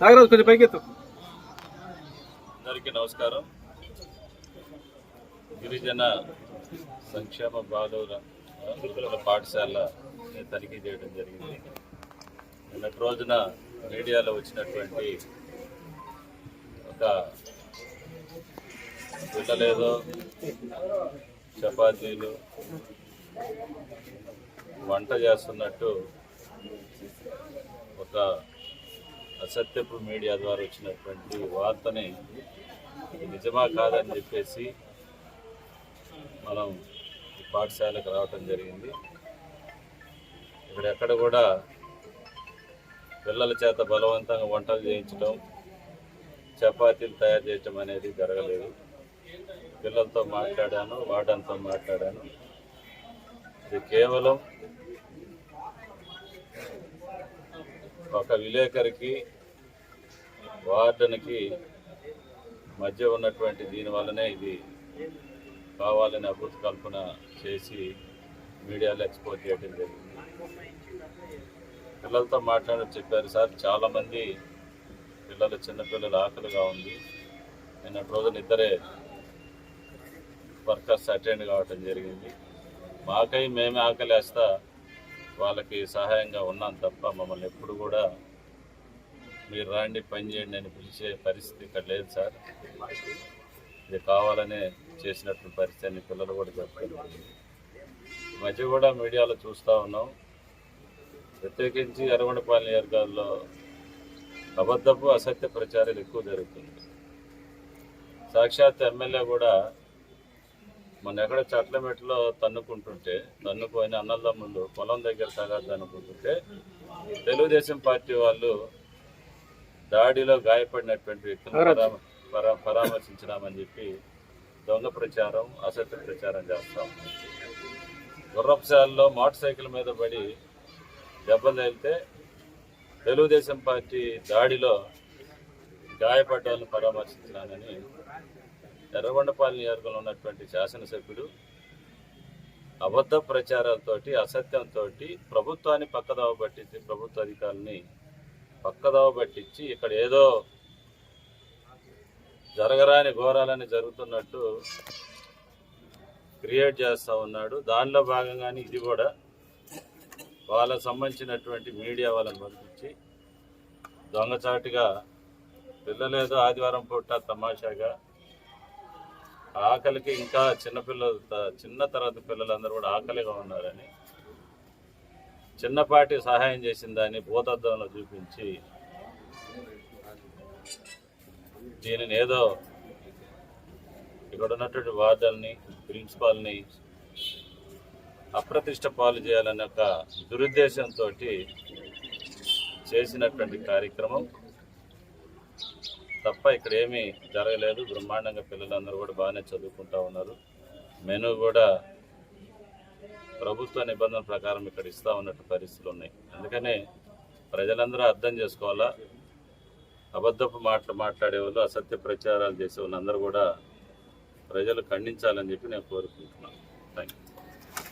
నాగరాజు కొంచెం పైకెత్తు. అందరికీ నమస్కారం. గిరిజన సంక్షేమ బాలుర గురుకుల పాఠశాల తనిఖీ చేయడం జరిగింది. నిన్నటి రోజున మీడియాలో వచ్చినటువంటి ఒక పిల్లలేదో చపాతీలు వంట చేస్తున్నట్టు ఒక అసత్యపు మీడియా ద్వారా వచ్చినటువంటి వార్తని నిజమా కాదని చెప్పేసి మనం పాఠశాలకు రావటం జరిగింది. ఇక్కడ ఎక్కడ కూడా పిల్లల చేత బలవంతంగా వంటలు చేయించడం చపాతీలు తయారు చేయటం అనేది జరగలేదు. పిల్లలతో మాట్లాడాను వార్డన్తో మాట్లాడాను. ఇది కేవలం ఒక విలేకరికి వార్డన్కి మధ్య ఉన్నటువంటి దీని వల్లనే ఇది కావాలని అభివృద్ధి కల్పన చేసి మీడియాలో ఎక్స్పోజ్ చేయడం జరిగింది. పిల్లలతో మాట్లాడి చెప్పారు. సార్ చాలామంది పిల్లలు చిన్నపిల్లలు ఆకలిగా ఉంది. నేను రోజున ఇద్దరే వర్కర్స్ అటెండ్ కావటం జరిగింది. మాకై మేమే ఆకలేస్తా వాళ్ళకి సహాయంగా ఉన్నాం తప్ప మమ్మల్ని ఎప్పుడు కూడా మీరు రాండి పని చేయండి అని పిలిచే పరిస్థితి ఇక్కడ లేదు సార్. ఇది కావాలనే చేసినటువంటి పరిస్థితి అని పిల్లలు కూడా చెప్పారు మధ్య కూడా మీడియాలో చూస్తూ ఉన్నాం. ప్రత్యేకించి ఎర్రగొండపాలెం నియోజకవర్గాల్లో అబద్ధపు అసత్య ప్రచారాలు ఎక్కువ జరుగుతుంది సాక్షాత్ ఎమ్మెల్యే కూడా మొన్న ఎక్కడ చట్లమెట్లో తన్నుకుంటుంటే తన్నుకొని అన్నదమ్ములు పొలం దగ్గర తగదు అనుకుంటుంటే తెలుగుదేశం పార్టీ వాళ్ళు దాడిలో గాయపడినటువంటి వ్యక్తులను పరా పరామర్శించినామని చెప్పి దొంగ ప్రచారం అసత్య ప్రచారం చేస్తాం గుర్రపుశాలలో మోటార్ సైకిల్ మీద పడి దెబ్బలు తగిలితే తెలుగుదేశం పార్టీ దాడిలో గాయపడ్డ వాళ్ళని పరామర్శించినానని ఎర్రగొండపాలెం నియోజకవర్గంలో ఉన్నటువంటి శాసనసభ్యుడు అబద్ధ ప్రచారాలతోటి అసత్యంతో ప్రభుత్వాన్ని పక్కదోవ పట్టించి ప్రభుత్వ అధికారులని పక్కదోవ పట్టించి ఇక్కడ ఏదో జరగరాని ఘోరాలని జరుగుతున్నట్టు క్రియేట్ చేస్తూ ఉన్నాడు. దానిలో భాగంగానే ఇది కూడా వాళ్ళకు సంబంధించినటువంటి మీడియా వాళ్ళని పంపించి దొంగచాటుగా పిల్లలేదో ఆదివారం పూట తమాషాగా ఆకలికి ఇంకా చిన్నపిల్లలు చిన్న తరగతి పిల్లలందరూ కూడా ఆకలిగా ఉన్నారని చిన్నపాటి సహాయం చేసిందని భూతత్వంలో చూపించి దీనిని ఏదో ఇక్కడ ఉన్నటువంటి వార్డల్ని ప్రిన్సిపాల్ని అప్రతిష్ట పాలు చేయాలనే ఒక దురుద్దేశంతో చేసినటువంటి కార్యక్రమం. తప్ప ఇక్కడ ఏమీ జరగలేదు. బ్రహ్మాండంగా పిల్లలందరూ కూడా బాగానే చదువుకుంటా ఉన్నారు. మెను కూడా ప్రభుత్వ నిబంధన ప్రకారం ఇక్కడ ఇస్తూ ఉన్నట్టు పరిస్థితులు ఉన్నాయి. అందుకనే ప్రజలందరూ అర్థం చేసుకోవాలా? అబద్ధపు మాటలు మాట్లాడే వాళ్ళు అసత్య ప్రచారాలు చేసే వాళ్ళందరూ కూడా ప్రజలు ఖండించాలని చెప్పి నేను కోరుకుంటున్నాను. Thank you